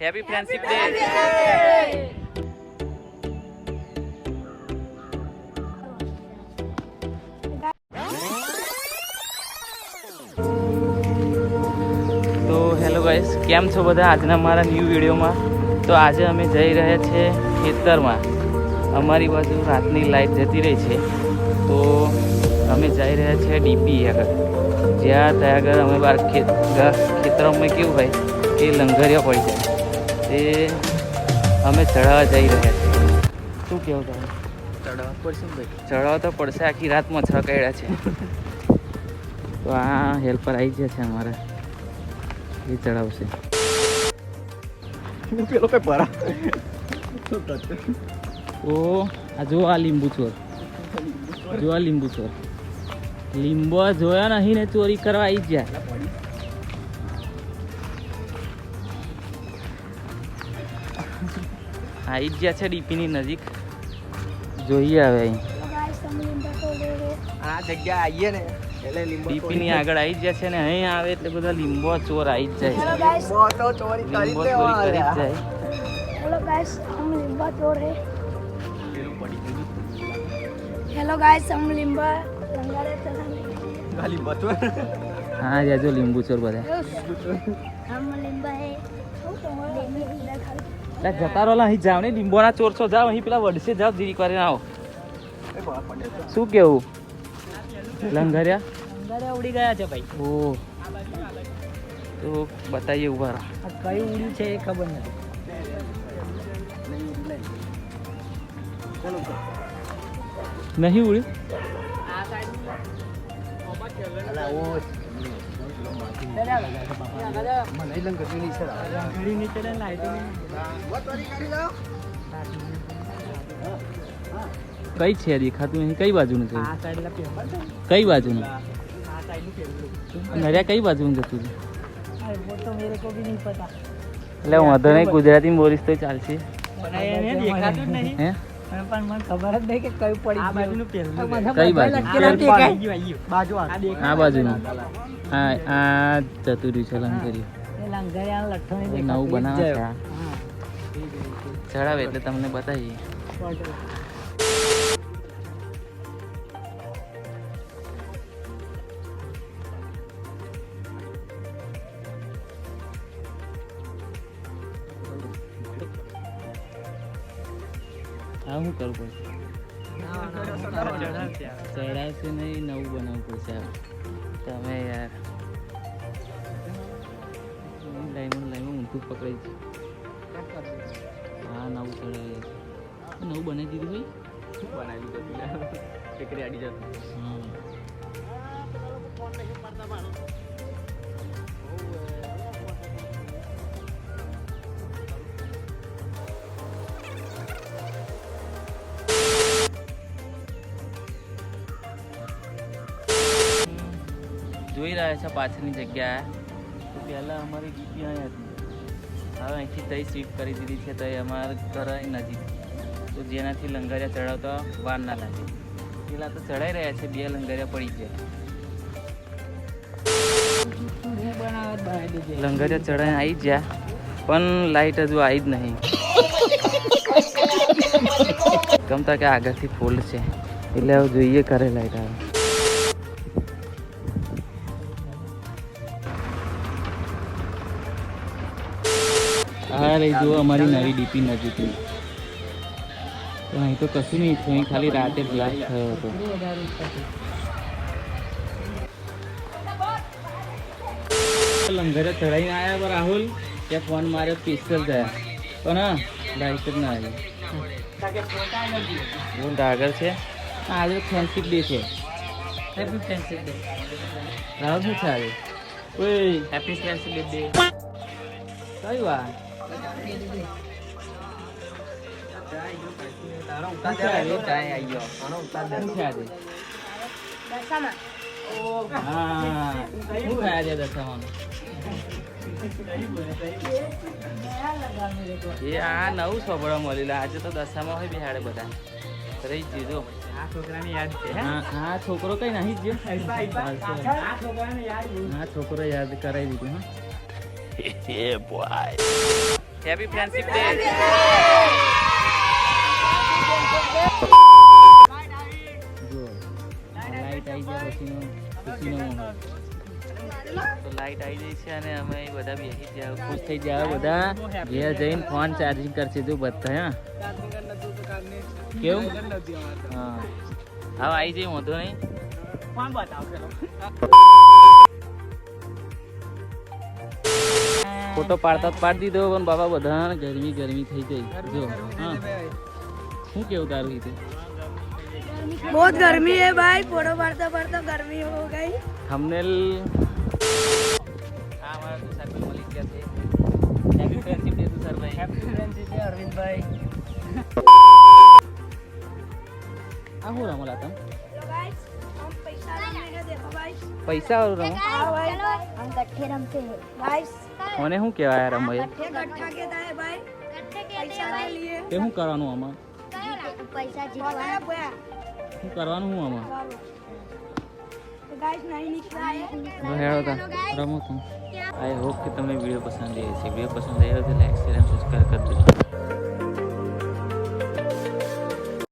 Happy friendship day તો hello guys કેમ છો બધા આજના મારા ન્યૂ વિડીયોમાં તો આજે અમે જઈ રહ્યા છીએ ખેતરમાં. અમારી બાજુ રાતની લાઈટ જતી રહી છે. તો અમે જઈ રહ્યા છીએ ડીપી આગળ. જ્યાં ત્યાં આગળ અમે બાર ખેતરમાં કેવું હોય કે લંગરિયા પડી જાય. તે અમે ચડાવવા જઈ રહ્યા છીએ. શું કેવું તમે? ચડાવવા પડશે ને ભાઈ. ચડાવવા તો પડશે. આખી રાતમાં કર્યા છે. તો આ હેલ્પર આવી ગયા છે અમારા. એ ચડાવશે પેલો ઓ આ જો આ લીંબુ ચોર. જો આ લીંબુ ચોર. લીંબુ જોયા નહીં ને ચોરી કરવા આવી જ આવી ગયા છે ડીપીની નજીક. જોઈએ આવે અહીં. આ જગ્યા આવીએ ને ડીપીની આગળ આવી ગયા છે ને અહીં આવે એટલે બધા લીંબો ચોર આવી જ જાય લીંબો ચોરી કરી જ જાય. હેલો ગાઈસ લીંબા લંગાડે ચલા લીંબા હા જાજો લીંબુ ચોર બધા. જતા રહો અહીં જાવ ને લીંબોના ચોરસો જાવ અહીં પેલા વડસે જાવ જીરી કરીને આવો. શું કેવું? લંગરિયા? લંગરિયા ઉડી ગયા છે ભાઈ. ઓ. તો બતાવીએ ઊભા રહો. કયું ઉડ્યું છે એ ખબર નથી. નહીં ઉડ્યું? કઈ છે દેખાતું નહીં કઈ બાજુનું છે? કઈ બાજુનું? નર્યા કઈ બાજુનું જતું છે એટલે વાંધો નહીં ગુજરાતી બોલીશ તો ચાલશે. દેખાતું જ નહીં. હે? પણ મને ખબર જ નહીં કે કયું પડી આ બાજુનું પહેલું કઈ બાજુ? બાજુ આ આ હા આ જતું છે નવું બનાવે. ચડાવે એટલે તમને બતાવીએ. હા હું કરવું પડશે? ચડાવશે નહીં નવું બનાવવું પડશે તમે યાર. લાઈમાં લાઈમાં ઊંધું પકડાઈ છે હા નવું ચડાવી નવું બનાવી દીધું ભાઈ? બનાવી દીધું એકડી આડી જતું હા જોઈ રહ્યા છે પાછળની જગ્યા તો પહેલાં અમારી ડીપી અહીં હતી. હવે અહીંથી તઈ શિફ્ટ કરી દીધી છે, તઈ અમારા ઘર નજીક. તો જેનાથી લંગરિયા ચડાવતા વાર ના લાગે. પેલા તો ચડાઈ રહ્યા છે, બે લંગરિયા પડી ગયા. લંગરિયા ચડાઈને આવી ગયા, પણ લાઈટ હજુ આવી જ નહીં. ગમતા કે આગળથી ફોલ્ડ છે. એટલે હવે જોઈએ કરે લાઈટ આવે. હા રહી જુઓ અમારી નવી ડીપી નજીકની. તો અહીં તો કશું નહીં થયું ખાલી રાતે બ્લાસ્ટ થયો હતો. લંગરે ચડાઈને આવ્યા પર રાહુલ ત્યાં ફોન માર્યો પિસ્તલ થયા. પણ હા લાઈટ જ ના આવી હું ડાગર છે. આજે ફ્રેન્ડશીપ ડે છે. હેપી ફ્રેન્ડશીપ ડે રાહુલ શું છે આજે ઓય. હેપી ફ્રેન્ડશીપ ડે કઈ વાત? એ આ નવું સોબળો મળેલા આજે તો દશામાં હોય બિહાડે બધા રહી જીજો આ છોકરાને યાદ છે. હા હા છોકરો કઈ નહીં જ આ છોકરાને યાદ હા છોકરો યાદ કરાવી દીધું હા. હેપી ફ્રેન્ડશિપ ડે તો લાઈટ આવી ગઈ છે અને અમે બધા બેસી જાવ ખુશ થઈ જાવ બધા. ઘેર જઈને ફોન ચાર્જિંગ કરશે તું બધા હા? કેવું? હા. હા આવી જઈ વાંધો નહીં. ફોન બતાવ ફોટો પાડતા પાડી દીધો પણ બાબા બધાને ગરમી ગરમી થઈ ગઈ. જો શું કેવું તારું રીતે? બહુ ગરમી હે ભાઈ ફોટો પાડતા પાડતા ગરમી હો ગઈ. થંબનેલ. આ અમારા તુષારભાઈ મલિક છે. Happy friendship day Tusharbhai happy friendship day Arvindbhai આ હું રમો લાતા? પૈસા વાળું રમો? हाँ भाई हम गट्ठे रमते हैं गाइस મને શું કહેવાય આ રમવાય गट्ठे गट्ठा के है भाई पैसा के लिए એ શું કરવાનું આમાં पैसा जीतवाना बोया શું કરવાનું શું આમાં तो गाइस नहीं निकला है તો હેડો તા રમો તું આઈ હોપ કે તમને વિડીયો પસંદ આવી છે વિડીયો પસંદ આવ્યો તો લાઈક શેર અને સબસ્ક્રાઈબ કરી દેજો